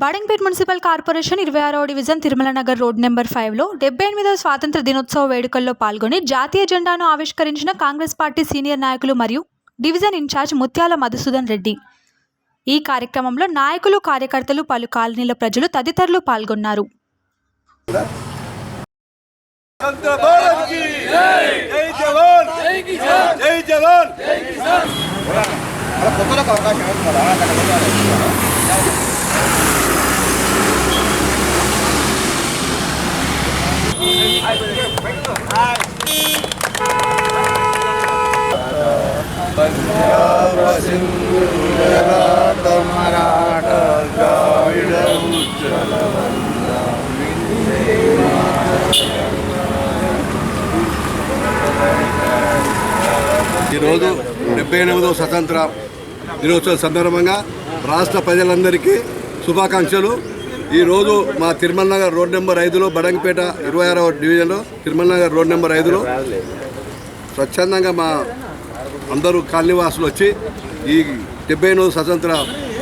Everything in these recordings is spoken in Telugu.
బాడంగ్పేట్ మున్సిపల్ కార్పొరేషన్ ఇరవై ఆరో division Tirumala Nagar road number ఫైవ్లో డెబ్బై ఎనిమిదవ స్వాతంత్ర దినోత్సవ వేడుకల్లో పాల్గొని జాతీయ జెండాను ఆవిష్కరించిన కాంగ్రెస్ పార్టీ సీనియర్ నాయకులు మరియు డివిజన్ ఇన్ఛార్జ్ ముత్యాల మధుసూదన్ రెడ్డి. ఈ కార్యక్రమంలో నాయకులు కార్యకర్తలు పలు కాలనీల ప్రజలు తదితరులు పాల్గొన్నారు. అవకాశం ఈరోజు డెబ్బై ఎనిమిదవ స్వతంత్ర దినోత్సవం సందర్భంగా రాష్ట్ర ప్రజలందరికీ శుభాకాంక్షలు. ఈరోజు మా తిరుమల నగర్ రోడ్ నెంబర్ ఐదులో బడంగపేట ఇరవై ఆరవ డివిజన్లో తిరుమల నగర్ రోడ్ నెంబర్ ఐదులో స్వచ్ఛందంగా మా అందరూ కాలనీవాసులు వచ్చి ఈ డెబ్బై ఎనిమిది స్వతంత్ర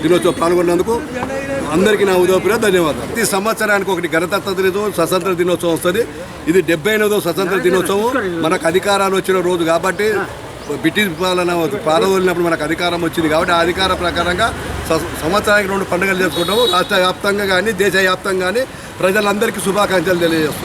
దినోత్సవం పాల్గొన్నందుకు అందరికీ నా ఉదయపూర్వ ధన్యవాదాలు. ప్రతి సంవత్సరానికి ఒకటి గణతంత్ర దినోత్సవం స్వతంత్ర దినోత్సవం వస్తుంది. ఇది డెబ్బై ఎనిమిదో స్వతంత్ర దినోత్సవం. మనకు అధికారాలు వచ్చిన రోజు కాబట్టి బ్రిటిష్ పాలన పాలవలినప్పుడు మనకు అధికారం వచ్చింది కాబట్టి ఆ అధికార ప్రకారంగా సంవత్సరానికి రెండు పండుగలు చేసుకుంటాము రాష్ట్ర వ్యాప్తంగా కానీ దేశ వ్యాప్తంగా కానీ ప్రజలందరికీ శుభాకాంక్షలు తెలియజేస్తున్నాం.